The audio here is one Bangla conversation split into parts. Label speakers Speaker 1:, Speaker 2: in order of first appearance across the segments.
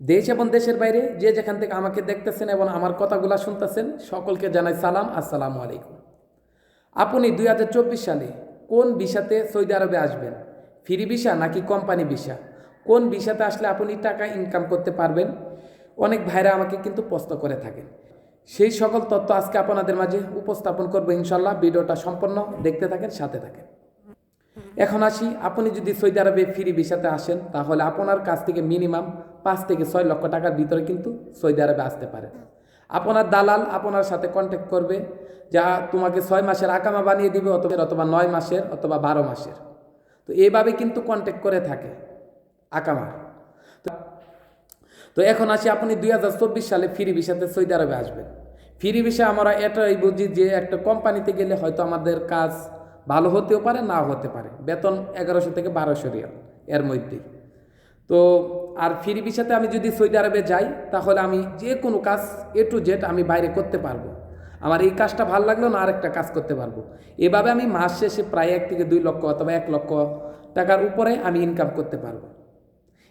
Speaker 1: দেশ এবং দেশের বাইরে যে যেখান থেকে আমাকে দেখতেছেন এবং আমার কথাগুলো শুনতেছেন, সকলকে জানাই সালাম, আসসালামু আলাইকুম। আপনি দুই হাজার চব্বিশ সালে কোন ভিসাতে সৌদি আরবে আসবেন? ফ্রি ভিসা নাকি কোম্পানি ভিসা? কোন ভিসাতে আসলে আপনি টাকা ইনকাম করতে পারবেন? অনেক ভাইরা আমাকে কিন্তু প্রশ্ন করে থাকেন। সেই সকল তথ্য আজকে আপনাদের মাঝে উপস্থাপন করব ইনশাল্লাহ। ভিডিওটা সম্পন্ন দেখতে থাকেন, সাথে থাকেন। এখন আসি, আপনি যদি সৌদি আরবে ফ্রি ভিসাতে আসেন, তাহলে আপনার কাছ থেকে মিনিমাম পাঁচ থেকে ছয় লক্ষ টাকার ভিতরে কিন্তু সৌদি আরবে আসতে পারে। আপনার দালাল আপনার সাথে কন্ট্যাক্ট করবে যা তোমাকে ছয় মাসের আকামা বানিয়ে দিবে অথবা অথবা নয় মাসের অথবা বারো মাসের। তো এইভাবে কিন্তু কন্ট্যাক্ট করে থাকে আকামার তো তো এখন আসি, আপনি দুই হাজার চব্বিশ সালে ফ্রি ভিসাতে সৌদি আরবে আসবেন। ফ্রি ভিসা আমরা এটাই বুঝি যে একটা কোম্পানিতে গেলে হয়তো আমাদের কাজ ভালো হতেও পারে না হতে পারে। বেতন এগারোশো থেকে বারোশো রিয়াল এর মধ্যেই। তো আর ফ্রি ভিসাতে আমি যদি সৌদি আরবে যাই, তাহলে আমি যে কোনো কাজ এ টু জেড আমি বাইরে করতে পারব। আমার এই কাজটা ভালো লাগলেও না আরেকটা কাজ করতে পারব। এভাবে আমি মাস শেষে প্রায় এক থেকে দুই লক্ষ অথবা এক লক্ষ টাকার উপরে আমি ইনকাম করতে পারব।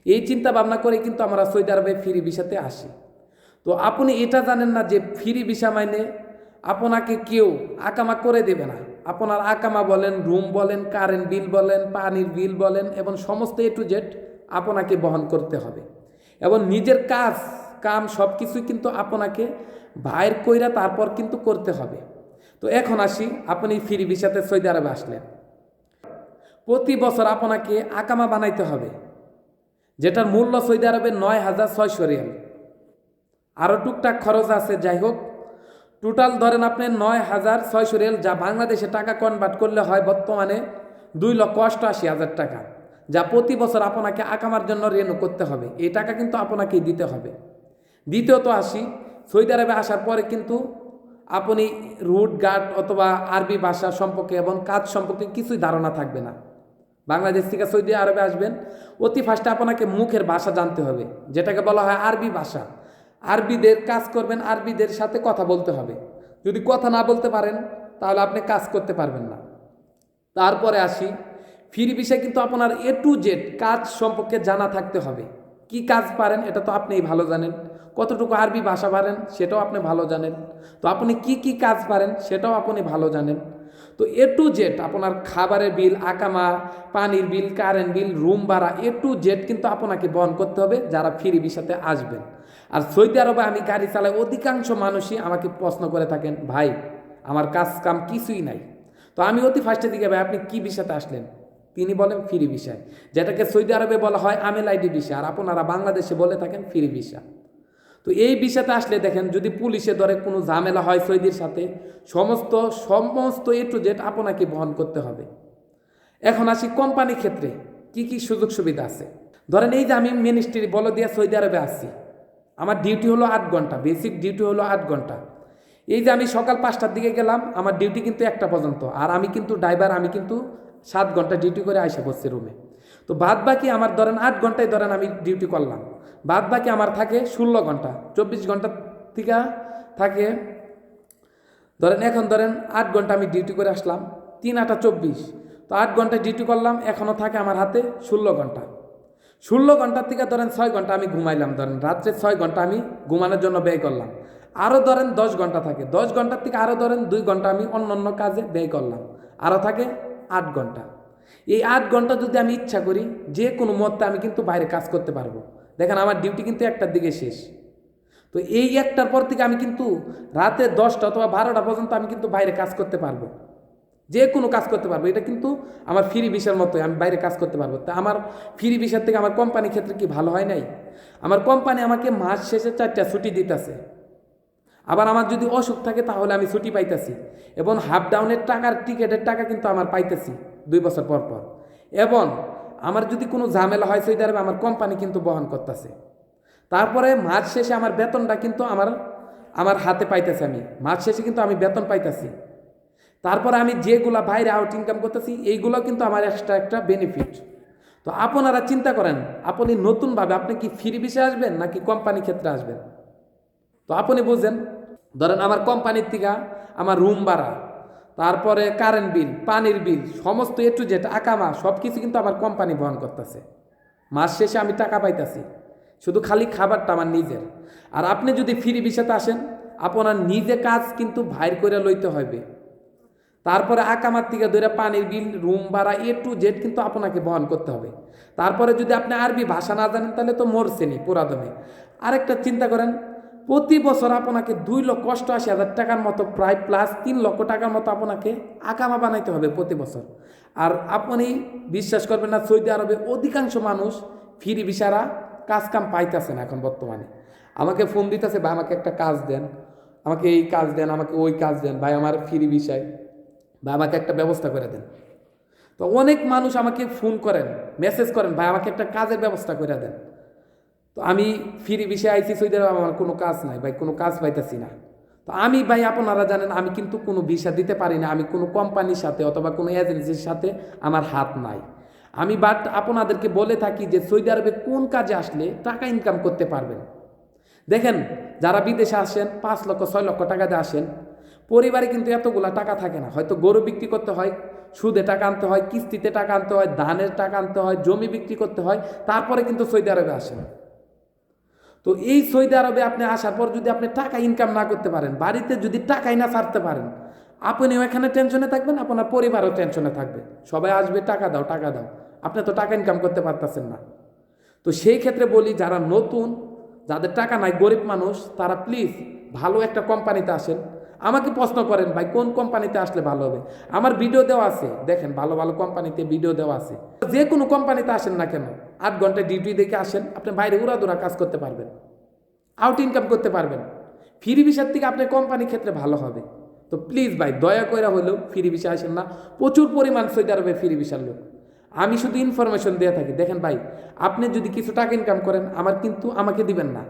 Speaker 1: এই চিন্তা ভাবনা করে কিন্তু আমরা সৌদি আরবে ফ্রি ভিসাতে আসি। তো আপনি এটা জানেন না যে ফ্রি ভিসা মাইনে আপনাকে কেউ আকামা করে দেবে না। আপনার আকামা বলেন, রুম বলেন কারেন্ট বিল বলেন, পানির বিল বলেন, এবং সমস্ত এ টু জেড আপনাকে বহন করতে হবে। এবং নিজের কাজ, কাম সব কিছুই কিন্তু আপনাকে বাইর কইরা তারপর কিন্তু করতে হবে। তো এখন আসি, আপনি ফ্রি ভিসাতে সৌদি আরবে আসলেন। প্রতি বছর আপনাকে আকামা বানাইতে হবে, যেটার মূল্য সৌদি আরবে নয় হাজার ছয়শো রিয়াল। আরও টুকটাক খরচ আছে, যাই হোক। টোটাল ধরেন আপনি নয় হাজার ছয়শো রিয়াল, যা বাংলাদেশে টাকা কনভার্ট করলে হয় বর্তমানে দুই লক্ষ অষ্টআশি হাজার টাকা। যা প্রতি বছর আপনাকে আকামার জন্য রেনু করতে হবে, এই টাকা কিন্তু আপনাকেই দিতে হবে। দ্বিতীয়ত আসি, সৌদি আরবে আসার পরে কিন্তু আপনি রুট গার্ড অথবা আরবি ভাষা সম্পর্কে এবং কাজ সম্পর্কে কিছুই ধারণা থাকবে না। বাংলাদেশ থেকে সৌদি আরবে আসবেন, অতি ফার্স্টে আপনাকে মুখের ভাষা জানতে হবে, যেটাকে বলা হয় আরবি ভাষা। আরবিদের কাজ করবেন, আরবিদের সাথে কথা বলতে হবে। যদি কথা না বলতে পারেন, তাহলে আপনি কাজ করতে পারবেন না। তারপরে আসি ফ্রি বিষয় কিন্তু আপনার এ টু জেড কাজ সম্পর্কে জানা থাকতে হবে। কি কাজ পারেন এটা তো আপনিই ভালো জানেন। কতটুকু আরবি ভাষা পারেন সেটাও আপনি ভালো জানেন। তো আপনি কি কি কাজ পারেন সেটাও আপনি ভালো জানেন। তো এ টু জেড আপনার খাবারের বিল, আকামা, পানির বিল কারেন্ট বিল রুম ভাড়া এ টু জেড কিন্তু আপনাকে বহন করতে হবে যারা ফ্রি ভিসাতে আসবেন। আর সৌদি আরবে আমি গাড়ি চালাই অধিকাংশ মানুষই আমাকে প্রশ্ন করে থাকেন, ভাই, আমার কাজ কাম কিছুই নাই। তো আমি অতি ফার্স্টের দিকে, ভাই, আপনি কি বিষয়তে আসলেন? তিনি বলেন ফ্রি বিষয় যেটাকে সৌদি আরবে বলা হয় আমেল আইডি ভিসা, আর আপনারা বাংলাদেশে বলে থাকেন ফ্রি ভিসা। তো এই বিষয়তে আসলে দেখেন, যদি পুলিশে ধরে কোনো ঝামেলা হয় সৌদির সাথে, সমস্ত সমস্ত এ টু জেড আপনাকে বহন করতে হবে। এখন আসি কোম্পানি ক্ষেত্রে, কি কি সুযোগ সুবিধা আছে? ধরেন এই যে আমি মিনিস্ট্রি বলে দিয়ে সৌদি আরবে আসছি আমার ডিউটি হলো আট ঘণ্টা বেসিক ডিউটি হলো আট ঘণ্টা। এই যে আমি সকাল পাঁচটার দিকে গেলাম, আমার ডিউটি কিন্তু একটা পর্যন্ত। আর আমি কিন্তু ড্রাইভার আমি কিন্তু সাত ঘণ্টা ডিউটি করে আইসে বসছি রুমে তো বাদ বাকি আমার ধরেন আট ঘন্টায় ধরেন আমি ডিউটি করলাম। বাদ বাকি আমার থাকে ষোলো ঘণ্টা, চব্বিশ ঘণ্টা থেকে থাকে। ধরেন এখন ধরেন আট ঘণ্টা আমি ডিউটি করে আসলাম, তিন আটা চব্বিশ। তো আট ঘণ্টা ডিউটি করলাম, এখনও থাকে আমার হাতে ষোলো ঘণ্টা। ষোলো ঘণ্টার থেকে ধরেন ছয় ঘণ্টা আমি ঘুমাইলাম, ধরেন রাত্রে ছয় ঘণ্টা আমি ঘুমানোর জন্য ব্যয় করলাম। আরও ধরেন দশ ঘণ্টা থাকে, দশ ঘণ্টার থেকে আরও ধরেন দুই ঘণ্টা আমি অন্য অন্য কাজে ব্যয় করলাম। আরও থাকে আট ঘণ্টা। এই আট ঘণ্টা যদি আমি ইচ্ছা করি, যে কোনো মতে আমি কিন্তু বাইরে কাজ করতে পারব। দেখেন আমার ডিউটি কিন্তু একটার দিকে শেষ। তো এই একটার পর থেকে আমি কিন্তু রাতে দশটা অথবা বারোটা পর্যন্ত আমি কিন্তু বাইরে কাজ করতে পারব। যে কোনো কাজ করতে পারব। এটা কিন্তু আমার ফ্রি ভিসার মতোই আমি বাইরে কাজ করতে পারব। তা আমার ফ্রি ভিসার থেকে আমার কোম্পানির ক্ষেত্রে কি ভালো হয় নাই? আমার কোম্পানি আমাকে মাস শেষে চারটা ছুটি দিতেছে। আবার আমার যদি অসুখ থাকে তাহলে আমি ছুটি পাইতেছি এবং হাফ ডাউনের টাকার টিকিটের টাকা কিন্তু আমার পাইতেছি দুই বছর পর পর। এবং আমার যদি কোনো ঝামেলা হয় সৌদি আরবে, আমার কোম্পানি কিন্তু বহন করতেছে। তারপরে মাস শেষে আমার বেতনটা কিন্তু আমার আমার হাতে পাইতেছি আমি। মাস শেষে কিন্তু আমি বেতন পাইতেছি। তারপরে আমি যেগুলা বাইরে আউট ইনকাম করতেছি এইগুলো কিন্তু আমার এক্সট্রা একটা বেনিফিট তো আপনারা চিন্তা করেন, আপনি নতুনভাবে আপনি কি ফ্রি বিষয়ে আসবেন নাকি কোম্পানি ক্ষেত্রে আসবেন? তো আপনি বুঝেন। ধরেন আমার কোম্পানির থেকে আমার রুম ভাড়া, তারপরে কারেন্ট বিল পানির বিল সমস্ত এ টু জেড আকামা সব কিছু কিন্তু আমার কোম্পানি বহন করতেছে। মাস শেষে আমি টাকা পাইতেছি। শুধু খালি খাবারটা আমার নিজের। আর আপনি যদি ফ্রি ভিসাতে আসেন, আপনার নিজে কাজ কিন্তু ভাইর করে লইতে হবে তারপরে আকামার থেকে ধরে পানির বিল রুম ভাড়া এ টু জেড কিন্তু আপনাকে বহন করতে হবে। তারপরে যদি আপনি আরবি ভাষা না জানেন, তাহলে তো মরছেনি পুরাদমে আরেকটা চিন্তা করেন প্রতি বছর আপনাকে দুই লক্ষ অষ্টআশি হাজার টাকার মতো প্রায় প্লাস তিন লক্ষ টাকার মতো আপনাকে আকামা বানাইতে হবে প্রতি বছর। আর আপনি বিশ্বাস করবেন না, সৌদি আরবে অধিকাংশ মানুষ ফ্রি ভিসারা কাজ কাম পাইতেছে না এখন বর্তমানে। আমাকে ফোন দিতেছে, ভাই, আমাকে একটা কাজ দেন, আমাকে এই কাজ দেন, আমাকে ওই কাজ দেন, ভাই, আমার ফ্রি বিষয় বা আমাকে একটা ব্যবস্থা করে দেন। তো অনেক মানুষ আমাকে ফোন করেন মেসেজ করেন, ভাই, আমাকে একটা কাজের ব্যবস্থা করে দেন। তো আমি ফ্রি বিষয়ে আইসি সৌদি আমার কোনো কাজ নাই ভাই, কোনো কাজ পাইতেছি না। তো আমি ভাই, আপনারা জানেন, আমি কিন্তু কোনো ভিসা দিতে পারি না, আমি কোনো কোম্পানির সাথে অথবা কোনো এজেন্সির সাথে আমার হাত নাই। আমি বাট আপনাদেরকে বলে থাকি যে সৌদি আরবে কোন কাজে আসলে টাকা ইনকাম করতে পারবেন। দেখেন, যারা বিদেশে আসেন, পাঁচ লক্ষ, ছয় লক্ষ টাকা দিয়ে আসেন, পরিবারে কিন্তু এতগুলা টাকা থাকে না। হয়তো গরু বিক্রি করতে হয়, সুদে টাকা আনতে হয়, কিস্তিতে টাকা আনতে হয়, ধানের টাকা আনতে হয়, জমি বিক্রি করতে হয়, তারপরে কিন্তু সৌদি আরবে আসেন। তো এই সৌদি আরবে আপনি আসার পর যদি আপনি টাকা ইনকাম না করতে পারেন, বাড়িতে যদি টাকাই না ছাড়তে পারেন, আপনিও এখানে টেনশনে থাকবেন, আপনার পরিবারও টেনশনে থাকবে। সবাই আসবে, টাকা দাও টাকা দাও। আপনি তো টাকা ইনকাম করতে পারতেছেন না। তো সেই ক্ষেত্রে বলি, যারা নতুন, যাদের টাকা নাই, গরিব মানুষ, তারা প্লিজ ভালো একটা কোম্পানিতে আসেন। আমাকে প্রশ্ন করেন, ভাই, কোন কোম্পানিতে আসলে ভালো হবে? আমার ভিডিও দেওয়া আছে, দেখেন, ভালো ভালো কোম্পানিতে ভিডিও দেওয়া আছে। যে কোনো কোম্পানিতে আসেন না কেন, আট ঘণ্টা ডিউটি দেখে আসেন, আপনি বাইরে উড়াদুরা কাজ করতে পারবেন আউট ইনকাম করতে পারবেন। ফ্রি ভিসার থেকে আপনার কোম্পানি ক্ষেত্রে ভালো হবে। তো প্লিজ ভাই, দয়া করে হলেও ফ্রি ভিসা আসেন না, প্রচুর পরিমাণ সৌদি আরবে ফ্রি ভিসার লোক। আমি শুধু ইনফরমেশন দিয়ে থাকি। দেখেন ভাই, আপনি যদি কিছু টাকা ইনকাম করেন, আমার কিন্তু আমাকে দিবেন না।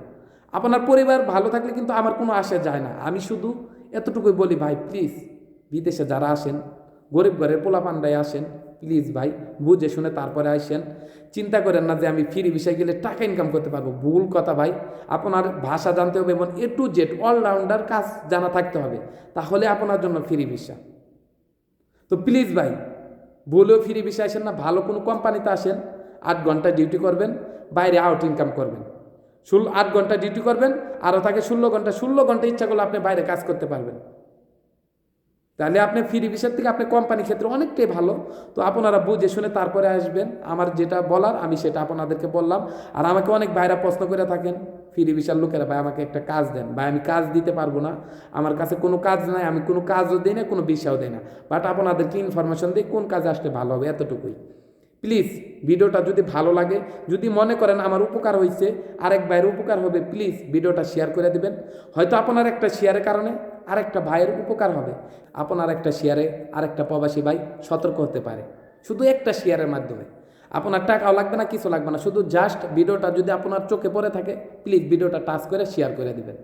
Speaker 1: আপনার পরিবার ভালো থাকলে কিন্তু আমার কোনো আশা যায় না। আমি শুধু এতটুকুই বলি ভাই প্লিজ বিদেশে যারা আসেন, গরিব ঘরের পোলা পান্ডায় আসেন প্লিজ ভাই, বুঝে শুনে তারপরে আসেন। চিন্তা করেন না যে আমি ফ্রি বিষয় গেলে টাকা ইনকাম করতে পারব। ভুল কথা ভাই, আপনার ভাষা জানতে হবে এবং এ টু জেড অলরাউন্ডার কাজ জানা থাকতে হবে। তাহলে আপনার জন্য ফ্রি ভিসা তো প্লিজ ভাই বলেও ফ্রি ভিসা আসেন না, ভালো কোনো কোম্পানিতে আসেন, আট ঘণ্টা ডিউটি করবেন, বাইরে আউট ইনকাম করবেন। ষোলো আট ঘণ্টা ডিউটি করবেন আরও থাকে ষোলো ঘণ্টা ষোলো ঘণ্টা ইচ্ছা করলে আপনি বাইরে কাজ করতে পারবেন। তাহলে আপনি ফ্রি ভিসার থেকে আপনি কোম্পানি ক্ষেত্রে অনেকটাই ভালো। তো আপনারা বুঝে শুনে তারপরে আসবেন। আমার যেটা বলার, আমি সেটা আপনাদেরকে বললাম। আর আমাকে অনেক ভাইরা প্রশ্ন করে থাকেন ফ্রি ভিসার লোকেরা, ভাই, আমাকে একটা কাজ দেন। ভাই, আমি কাজ দিতে পারব না। আমার কাছে কোনো কাজ নাই, আমি কোনো কাজও দিই না, কোনো ভিসাও দিই না। বাট আপনাদেরকে ইনফরমেশন দিই কোন কাজ আসলে ভালো হবে? এতটুকুই। প্লিজ ভিডিওটা যদি ভালো লাগে, যদি মনে করেন আমার উপকার হয়েছে আরেক ভাইয়ের উপকার হবে, প্লিজ ভিডিওটা শেয়ার করে দিবেন। হয়তো আপনার একটা শেয়ারের কারণে আরেকটা ভাইয়ের উপকার হবে। আপনার একটা শেয়ারে আরেকটা প্রবাসী ভাই সতর্ক হতে পারে। শুধু একটা শেয়ারের মাধ্যমে। আপনার টাকাও লাগবে না, কিছু লাগবে না। শুধু জাস্ট ভিডিওটা যদি আপনার চোখে পড়ে থাকে প্লিজ ভিডিওটা টাচ করে শেয়ার করে দেবেন।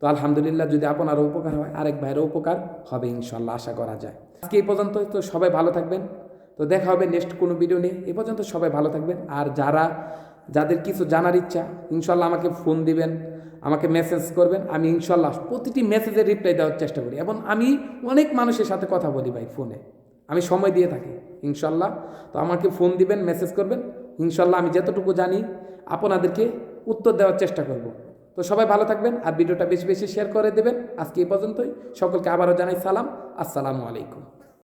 Speaker 1: তো আলহামদুলিল্লাহ যদি আপনারও উপকার হয়, আরেক ভাইয়েরও উপকার হবে ইনশাল্লাহ, আশা করা যায়। আজকে এই পর্যন্ত তো সবাই ভালো থাকবেন। তো দেখা হবে নেক্সট কোনো ভিডিও নিয়ে। এ পর্যন্ত সবাই ভালো থাকবেন। আর যারা, যাদের কিছু জানার ইচ্ছা, ইনশাল্লাহ আমাকে ফোন দিবেন, আমাকে মেসেজ করবেন। আমি ইনশাল্লাহ প্রতিটি মেসেজের রিপ্লাই দেওয়ার চেষ্টা করি। এবং আমি অনেক মানুষের সাথে কথা বলি ভাই ফোনে আমি সময় দিয়ে থাকি, ইনশাল্লাহ। তো আমাকে ফোন দিবেন মেসেজ করবেন। ইনশাল্লাহ আমি যতটুকু জানি আপনাদেরকে উত্তর দেওয়ার চেষ্টা করব। তো সবাই ভালো থাকবেন আর ভিডিওটা বেশি বেশি শেয়ার করে দেবেন। আজকে এই পর্যন্তই। সকলকে আবারও জানাই সালাম। আসসালামু আলাইকুম।